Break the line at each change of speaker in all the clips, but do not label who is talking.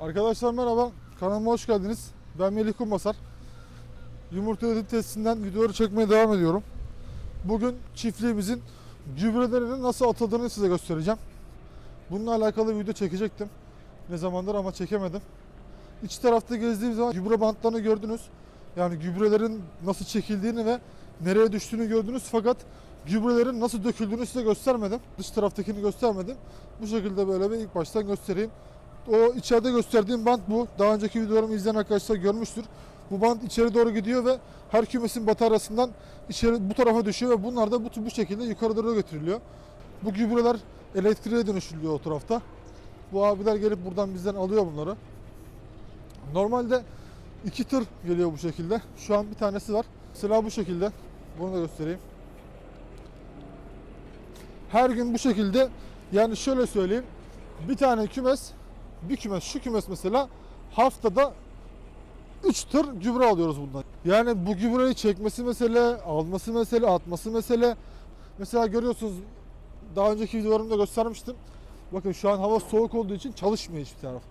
Arkadaşlar merhaba. Kanalıma hoş geldiniz. Ben Melih Kumbasar. Yumurta üretim testinden videoları çekmeye devam ediyorum. Bugün çiftliğimizin gübrelerinin nasıl atıldığını size göstereceğim. Bununla alakalı video çekecektim. Ne zamandır ama çekemedim. İç tarafta gezdiğim zaman gübre bantlarını gördünüz. Yani gübrelerin nasıl çekildiğini ve nereye düştüğünü gördünüz fakat gübrelerin nasıl döküldüğünü size göstermedim. Dış taraftakini göstermedim. Bu şekilde böyle bir ilk baştan göstereyim. O içeride gösterdiğim bant bu. Daha önceki videolarımı izleyen arkadaşlar görmüştür. Bu bant içeri doğru gidiyor ve her kümesin bataryasından içeri bu tarafa düşüyor ve bunlar da bu, bu şekilde yukarı doğru götürülüyor. Bu gübreler elektriğe dönüşülüyor o tarafta. Bu abiler gelip buradan bizden alıyor bunları. Normalde iki tır geliyor bu şekilde. Şu an bir tanesi var. Sıra bu şekilde. Bunu da göstereyim. Her gün bu şekilde yani şöyle söyleyeyim. Bir tane kümes, bir kümes, şu kümes mesela haftada 3 tır gübre alıyoruz bundan. Yani bu gübreyi çekmesi mesele, alması mesele, atması mesele. Mesela görüyorsunuz daha önceki videolarımda göstermiştim. Bakın şu an hava soğuk olduğu için çalışmıyor hiçbir taraf.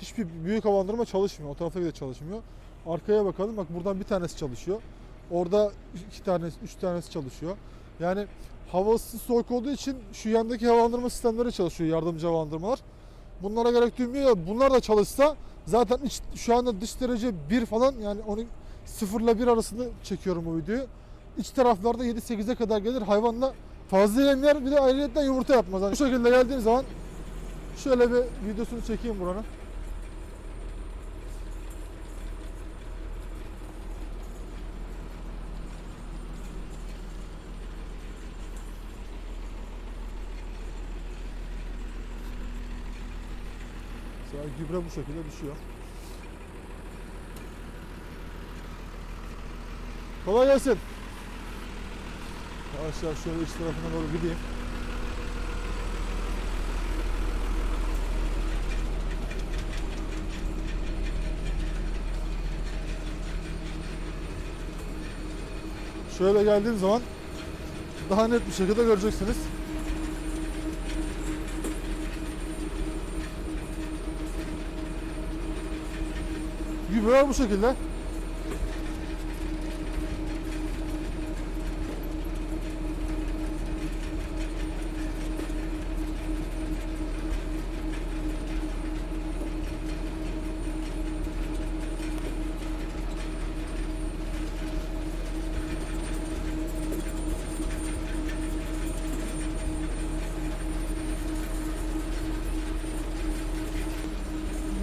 Hiçbir büyük havalandırma çalışmıyor. O tarafa bile çalışmıyor. Arkaya bakalım. Bak buradan bir tanesi çalışıyor. Orada iki tanesi, üç tanesi çalışıyor. Yani havası soğuk olduğu için şu yandaki havalandırma sistemleri çalışıyor. Yardımcı havalandırmalar. Bunlara gerek duymuyor ya. Bunlar da çalışsa zaten iç, şu anda dış derece 1 falan yani onu 0 ile 1 arasında çekiyorum bu videoyu. İç taraflarda 7-8'e kadar gelir. Hayvanla fazla yem yer bir de ayrıyetten yumurta yapmaz. Yani bu şekilde geldiğim zaman şöyle bir videosunu çekeyim buranın. Mesela gübre bu şekilde düşüyor. Kolay gelsin. Yavaş şöyle iç tarafına doğru gideyim. Şöyle geldiğim zaman daha net bir şekilde göreceksiniz. Gübreler bu şekilde.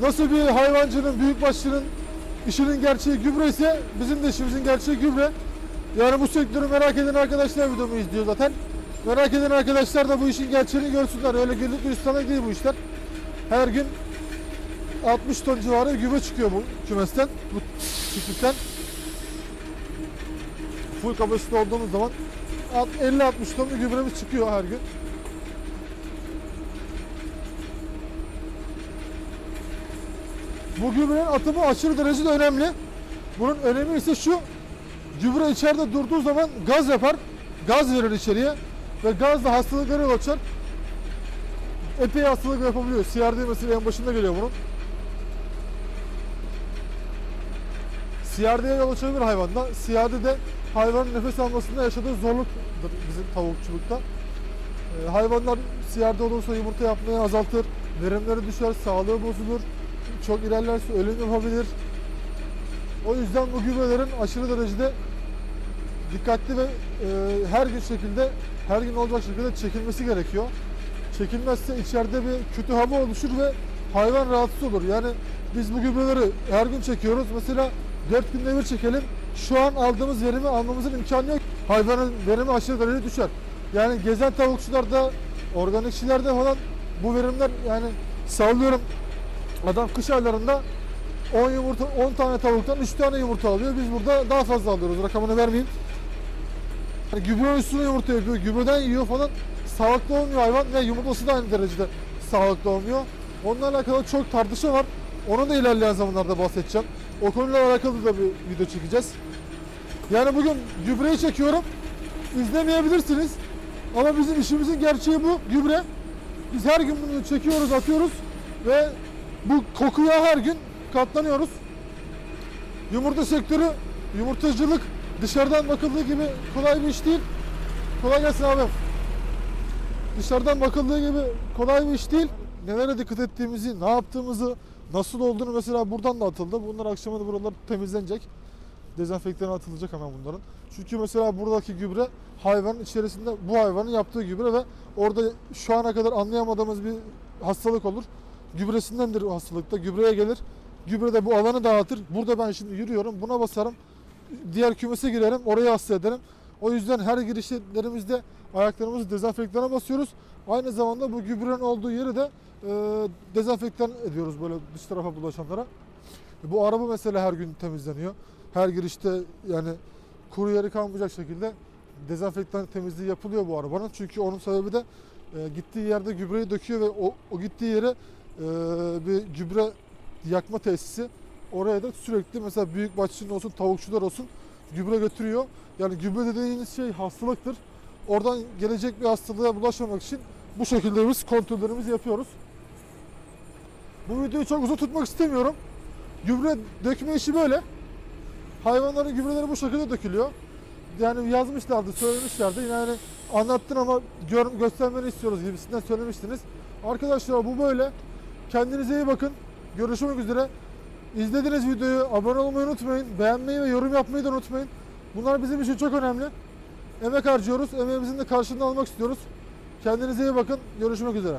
Nasıl bir hayvancının, büyükbaşçının işinin gerçeği gübre ise bizim de işimizin gerçeği gübre. Yani bu sektörü merak eden arkadaşlar videomu izliyor zaten. Merak eden arkadaşlar da bu işin gerçeğini görsünler. Öyle güllük gülistanlık değil bu işler. Her gün 60 ton civarı gübre çıkıyor bu kümesten, bu çiftlikten. Full kapasite olduğumuz zaman 50-60 ton bir gübremiz çıkıyor her gün. Bu gübrenin atımı aşırı derecede önemli. Bunun önemi ise şu. Gübre içeride durduğu zaman gaz yapar. Gaz verir içeriye. Ve gaz da hastalıklara yol açar. Epey hastalık yapabiliyor. CRD mesela en başında geliyor bunun. CRD'ye yol açabilir hayvanda. CRD de hayvanın nefes almasında yaşadığı zorluktur bizim tavukçulukta. Ee, hayvanlar CRD olursa yumurta yapmayı azaltır. Verimleri düşer, sağlığı bozulur çok ilerlerse ölüm yapabilir. O yüzden bu gübrelerin aşırı derecede dikkatli ve e, her gün şekilde her gün olacak şekilde çekilmesi gerekiyor. Çekilmezse içeride bir kötü hava oluşur ve hayvan rahatsız olur. Yani biz bu gübreleri her gün çekiyoruz. Mesela 4 günde bir çekelim. Şu an aldığımız verimi almamızın imkanı yok. Hayvanın verimi aşırı derecede düşer. Yani gezen tavukçularda, organikçilerde falan bu verimler yani sallıyorum Adam kış aylarında 10 yumurta 10 tane tavuktan 3 tane yumurta alıyor. Biz burada daha fazla alıyoruz. Rakamını vermeyeyim. Yani gübre üstüne yumurta yapıyor. Gübreden yiyor falan. Sağlıklı olmuyor hayvan ve yumurtası da aynı derecede sağlıklı olmuyor. Onunla alakalı çok tartışma var. Onu da ilerleyen zamanlarda bahsedeceğim. O konuyla alakalı da bir video çekeceğiz. Yani bugün gübreyi çekiyorum. İzlemeyebilirsiniz. Ama bizim işimizin gerçeği bu. Gübre. Biz her gün bunu çekiyoruz, atıyoruz ve bu kokuya her gün katlanıyoruz. Yumurta sektörü, yumurtacılık dışarıdan bakıldığı gibi kolay bir iş değil. Kolay gelsin abi. Dışarıdan bakıldığı gibi kolay bir iş değil. Nelere dikkat ettiğimizi, ne yaptığımızı, nasıl olduğunu mesela buradan da atıldı. Bunlar akşama da buralar temizlenecek. Dezenfektan atılacak hemen bunların. Çünkü mesela buradaki gübre hayvanın içerisinde bu hayvanın yaptığı gübre ve orada şu ana kadar anlayamadığımız bir hastalık olur. Gübresindendir o hastalıkta. Gübreye gelir. Gübre de bu alanı dağıtır. Burada ben şimdi yürüyorum. Buna basarım. Diğer kümese girerim. Oraya hasta ederim. O yüzden her girişlerimizde ayaklarımızı dezenfektana basıyoruz. Aynı zamanda bu gübrenin olduğu yeri de e, dezenfektan ediyoruz böyle dış tarafa bulaşanlara. Bu araba mesela her gün temizleniyor. Her girişte yani kuru yeri kalmayacak şekilde dezenfektan temizliği yapılıyor bu arabanın. Çünkü onun sebebi de e, gittiği yerde gübreyi döküyor ve o, o gittiği yere bir gübre yakma tesisi oraya da sürekli mesela büyük bahçenin olsun tavukçular olsun gübre götürüyor. Yani gübre dediğiniz şey hastalıktır. Oradan gelecek bir hastalığa bulaşmamak için bu şekilde biz kontrollerimizi yapıyoruz. Bu videoyu çok uzun tutmak istemiyorum. Gübre dökme işi böyle. Hayvanların gübreleri bu şekilde dökülüyor. Yani yazmışlardı, söylemişlerdi. Yani anlattın ama gör, göstermeni istiyoruz gibisinden söylemiştiniz. Arkadaşlar bu böyle. Kendinize iyi bakın. Görüşmek üzere. İzlediğiniz videoyu abone olmayı unutmayın. Beğenmeyi ve yorum yapmayı da unutmayın. Bunlar bizim için çok önemli. Emek harcıyoruz. Emeğimizin de karşılığını almak istiyoruz. Kendinize iyi bakın. Görüşmek üzere.